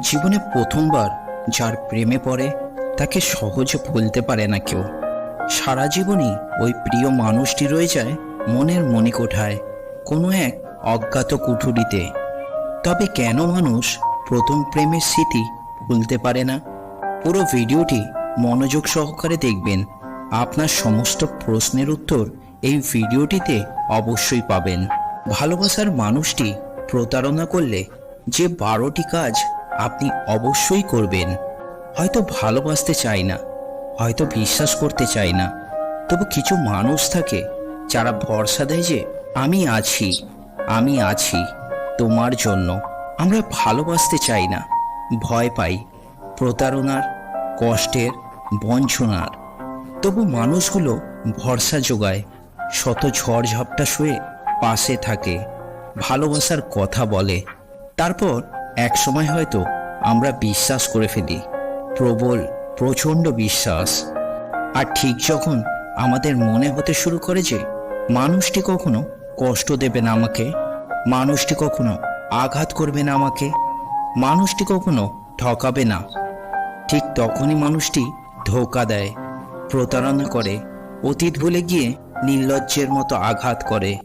জীবনে প্রথমবার যার প্রেমে পড়ে, তাকে সহজে ভুলতে পারে না কেউ। সারা জীবনই ওই প্রিয় মানুষটি রয়ে যায় মনের মণিকোঠায়, কোনো এক অজ্ঞাত কুঠুরিতে। তবে কেন মানুষ প্রথম প্রেমের স্মৃতি ভুলতে পারে না? পুরো ভিডিওটি মনোযোগ সহকারে দেখবেন। আপনার সমস্ত প্রশ্নের উত্তর এই ভিডিওটিতে অবশ্যই পাবেন। ভালোবাসার মানুষটি প্রতারণা করলে যে বারোটি কাজ আপনি অবশ্যই করবেন। হয়তো ভালোবাসতে চাই না, হয়তো বিশ্বাস করতে চাই না, তবু কিছু মানুষ থাকে যারা ভরসা দেয় যে, আমি আছি আমি আছি, তোমার জন্য। আমরা ভালোবাসতে চাই না, ভয় পাই, প্রতারণার, কষ্টের, বঞ্চনার। তবু মানুষগুলো ভরসা যোগায়, শত ঝড় ঝাপটা শুয়ে পাশে থাকে, ভালোবাসার কথা বলে। তারপর এক সময় হয়তো আমরা বিশ্বাস করে ফেলি, প্রবল, প্রচণ্ড বিশ্বাস। আর ঠিক যখন আমাদের মনে হতে শুরু করে যে মানুষটি কখনো কষ্ট দেবে না আমাকে, মানুষটি কখনো আঘাত করবে না আমাকে, মানুষটি কখনো ঠকাবে না, ঠিক তখনই মানুষটি ধোকা দেয়, প্রতারণা করে, অতীত ভুলে গিয়ে নির্লজ্জের মতো আঘাত করে।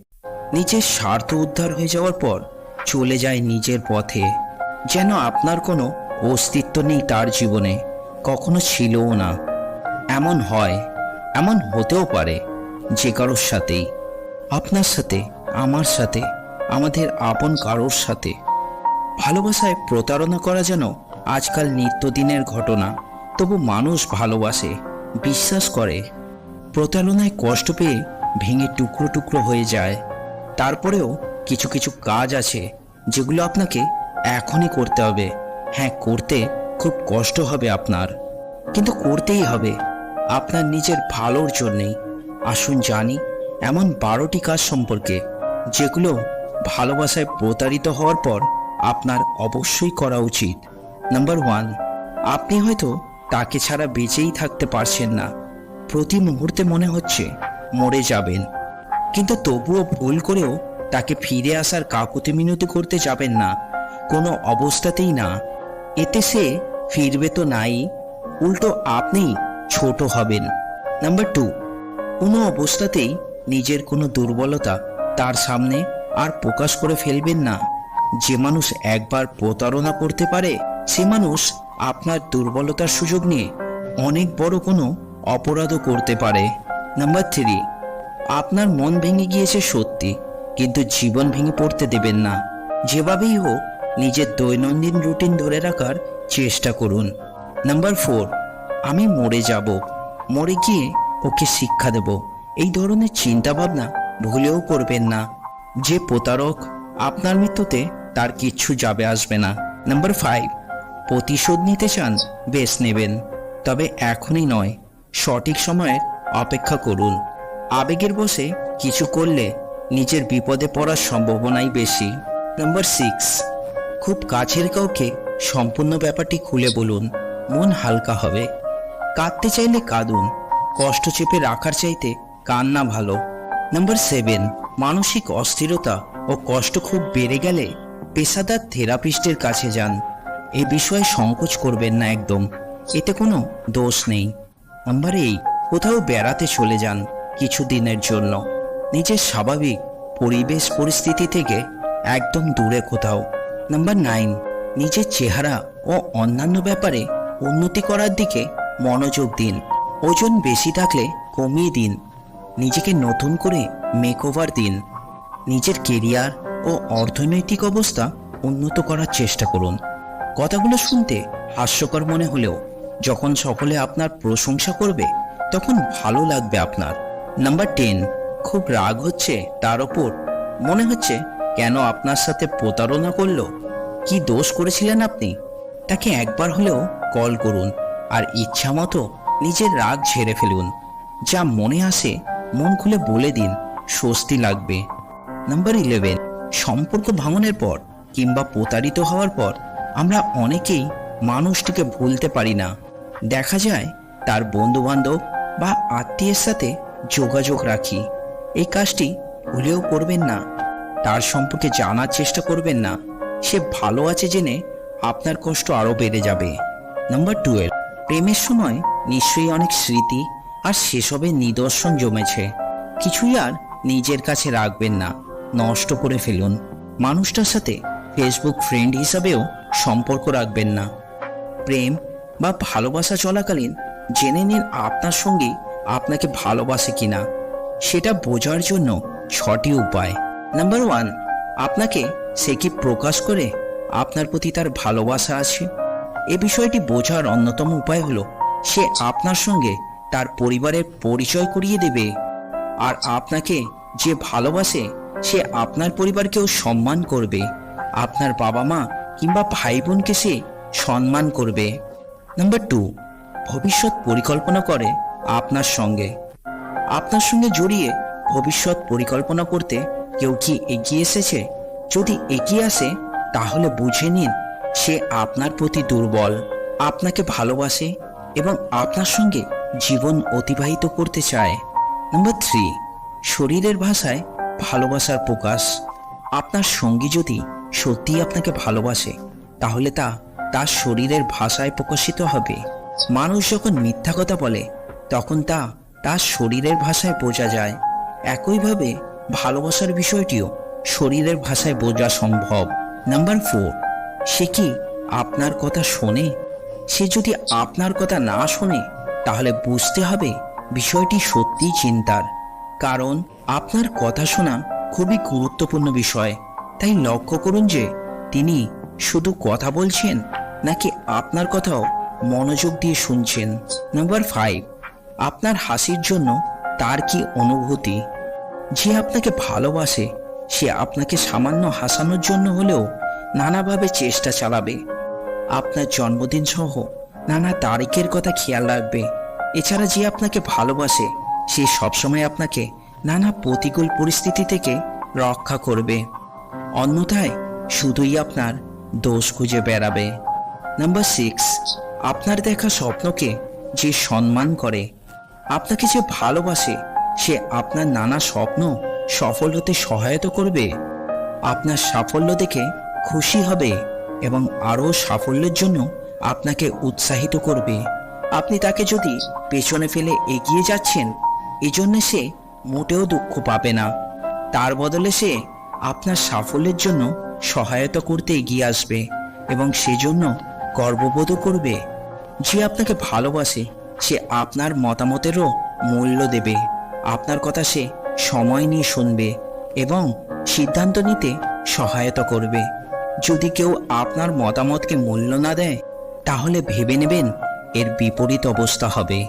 নিজের স্বার্থ উদ্ধার হয়ে যাওয়ার পর চলে যায় নিজের পথে। যেন আপনার কোনো অস্তিত্ব নেই তার জীবনে, কখনো ছিলও না। এমন হয়, এমন হতেও পারে যে কারোর সাথেই, আপনার সাথে, আমার সাথে, আমাদের আপন কারোর সাথে। ভালোবাসায় প্রতারণা করা যেন আজকাল নিত্যদিনের ঘটনা, তবু মানুষ ভালোবাসে, বিশ্বাস করে। প্রতারণায় কষ্ট পেয়ে ভেঙে টুকরো টুকরো হয়ে যায়। তারপরেও কিছু কিছু কাজ আছে, যেগুলো আপনাকে এখনই করতে হবে। হ্যাঁ করতে খুব কষ্ট হবে আপনার। কিন্তু করতেই হবে। আপনার নিজের ভালোর জন্যেই। আসুন জানি, এমন বারোটি কাজ সম্পর্কে, যেগুলো ভালোবাসায় প্রতারিত হওয়ার পর আপনার অবশ্যই করা উচিত। নাম্বার ওয়ান আপনি হয়তো তাকে ছাড়া বেঁচেই থাকতে পারছেন না। প্রতি মুহূর্তে মনে হচ্ছে মরে যাবেন। কিন্তু তবুও ভুল করেও তাকে ফিরে আসার কাকুতি মিনতি করতে যাবেন না। কোনো অবস্থাতেই না। এতে সে ফিরবে তো নাই, উল্টো আপনি ছোট হবেন। নাম্বার টু, কোনো অবস্থাতেই নিজের কোনো দুর্বলতা তার সামনে আর প্রকাশ করে ফেলবেন না। যে মানুষ একবার প্রতারণা করতে পারে, সে মানুষ আপনার দুর্বলতার সুযোগ নিয়ে অনেক বড় কোনো অপরাধও করতে পারে। নাম্বার থ্রি, আপনার মন ভেঙে গিয়েছে সত্যি, কিন্তু জীবন ভেঙে পড়তে দেবেন না। যেভাবেই হোক নিজের দৈনন্দিন রুটিন ধরে রাখার চেষ্টা করুন। নাম্বার ফোর আমি মরে যাব। মরে গিয়ে ওকে শিক্ষা দেব। এই ধরনের চিন্তাভাবনা ভুলেও করবেন না। যে প্রতারক আপনার মৃত্যুতে তার কিচ্ছু যাবে আসবে না। নাম্বার ফাইভ প্রতিশোধ নিতে চান, বেশ নেবেন। তবে এখনই নয়, সঠিক সময়ে অপেক্ষা করুন। আবেগের বসে কিছু করলে নিজের বিপদে পড়ার সম্ভাবনাই বেশি। নাম্বার সিক্স খুব কাছের কাউকে সম্পূর্ণ ব্যাপারটি খুলে বলুন। মন হালকা হবে। কাঁদতে চাইলে কাঁদুন। কষ্ট চেপে রাখার চাইতে কান্না ভালো। নাম্বার সেভেন মানসিক অস্থিরতা ও কষ্ট খুব বেড়ে গেলে পেশাদার থেরাপিস্টের কাছে যান। এ বিষয়ে সংকোচ করবেন না একদম। এতে কোনো দোষ নেই। নাম্বার এইট কোথাও বেড়াতে চলে যান কিছু দিনের জন্য। নিজের স্বাভাবিক পরিবেশ পরিস্থিতি থেকে একদম দূরে কোথাও। নাম্বার নাইন, নিজের চেহারা ও অন্যান্য ব্যাপারে উন্নতি করার দিকে মনোযোগ দিন। ওজন বেশি থাকলে কমিয়ে দিন। নিজেকে নতুন করে মেকওভার দিন। নিজের কেরিয়ার ও অর্থনৈতিক অবস্থা উন্নত করার চেষ্টা করুন। কথাগুলো শুনতে হাস্যকর মনে হলেও যখন সকলে আপনার প্রশংসা করবে, তখন ভালো লাগবে আপনার। নাম্বার টেন, খুব রাগ হচ্ছে তার ওপর। মনে হচ্ছে কেন আপনার সাথে প্রতারণা করল? কি দোষ করেছিলেন আপনি? তাকে একবার হলেও কল করুন আর ইচ্ছা মতো নিজের রাগ ঝেড়ে ফেলুন। যা মনে আসে, মন খুলে বলে দিন, স্বস্তি লাগবে। নাম্বার ইলেভেন সম্পর্ক ভাঙনের পর কিংবা প্রতারিত হওয়ার পর আমরা অনেকেই মানুষটিকে ভুলতে পারি না। দেখা যায়, তার বন্ধু বান্ধব বা আত্মীয়ের সাথে যোগাযোগ রাখি। এই কাজটি ভুলেও করবেন না। তার সম্পর্কে জানার চেষ্টা করবেন না। সে ভালো আছে জেনে আপনার কষ্ট আরও বেড়ে যাবে। নাম্বার টুয়েলভ প্রেমের সময় নিশ্চয়ই অনেক স্মৃতি আর সেসবের নিদর্শন জমেছে। কিছুই আর নিজের কাছে রাখবেন না, নষ্ট করে ফেলুন। মানুষটার সাথে ফেসবুক ফ্রেন্ড হিসাবেও সম্পর্ক রাখবেন না। প্রেম বা ভালোবাসা চলাকালীন জেনে নিন আপনার সঙ্গে আপনাকে ভালোবাসে কিনা। সেটা বোঝার জন্য ছটি উপায়। নাম্বার ওয়ান আপনাকে সে কি প্রকাশ করে? আপনার প্রতি তার ভালোবাসা আছে? এ বিষয়টি বোঝার অন্যতম উপায় হলো, সে আপনার সঙ্গে তার পরিবারের পরিচয় করিয়ে দেবে। আর আপনাকে যে ভালোবাসে, সে আপনার পরিবারকেও সম্মান করবে। আপনার বাবা মা কিংবা ভাই বোনকে সে সম্মান করবে। নাম্বার টু, ভবিষ্যৎ পরিকল্পনা করে আপনার সঙ্গে। আপনার সঙ্গে জড়িয়ে ভবিষ্যৎ পরিকল্পনা করতে কেউ কি এগিয়ে এসেছে? যদি এগিয়ে আসে, তাহলে বুঝে নিন সে আপনার প্রতি দুর্বল, আপনাকে ভালোবাসে এবং আপনার সঙ্গে জীবন অতিবাহিত করতে চায়। নাম্বার থ্রি, শরীরের ভাষায় ভালোবাসার প্রকাশ। আপনার সঙ্গী যদি সত্যিই আপনাকে ভালোবাসে, তাহলে তা তার শরীরের ভাষায় প্রকাশিত হবে। মানুষ যখন মিথ্যা কথা বলে, তখন তা তার শরীরের ভাষায় বোঝা যায়। একইভাবে ভালোবাসার বিষয়টিও শরীরের ভাষায় বোঝা সম্ভব। নাম্বার ফোর সে কি আপনার কথা শোনে? সে যদি আপনার কথা না শোনে, তাহলে বুঝতে হবে বিষয়টি সত্যিই চিন্তার। কারণ আপনার কথা শোনা খুবই গুরুত্বপূর্ণ বিষয়। তাই লক্ষ্য করুন যে তিনি শুধু কথা বলছেন নাকি আপনার কথাও মনোযোগ দিয়ে শুনছেন। নাম্বার ফাইভ আপনার হাসির জন্য তার কি অনুভূতি? যে আপনাকে ভালোবাসে সে আপনাকে সামান্য হাসানোর জন্য হলেও নানাভাবে চেষ্টা চালাবে। আপনার জন্মদিন সহ নানা তারিখের কথা খেয়াল রাখবে। এছাড়া যে আপনাকে ভালোবাসে, সে সবসময় আপনাকে নানা প্রতিকূল পরিস্থিতি থেকে রক্ষা করবে। অন্যথায় শুধুই আপনার দোষ খুঁজে বেড়াবে। নাম্বার সিক্স, আপনার দেখা স্বপ্নকে যে সম্মান করে, আপনাকে যে ভালোবাসে, সে আপনার নানা স্বপ্ন সফল হতে সহায়তা করবে, আপনার সাফল্য দেখে খুশি হবে এবং আরও সাফল্যের জন্য আপনাকে উৎসাহিত করবে। আপনি তাকে যদি পেছনে ফেলে এগিয়ে যাচ্ছেন, এজন্য সে মোটেও দুঃখ পাবে না। তার বদলে সে আপনার সাফল্যের জন্য সহায়তা করতে এগিয়ে আসবে এবং সেজন্য গর্ববোধও করবে। যে আপনাকে ভালোবাসে, সে আপনার মতামতেরও মূল্য দেবে। আপনার কথা সে সময় নিয়ে শুনবে এবং সিদ্ধান্ত নিতে সহায়তা করবে। যদি কেউ আপনার মতামতকে মূল্য না দেয়, তাহলে ভেবে নেবেন এর বিপরীত অবস্থা হবে।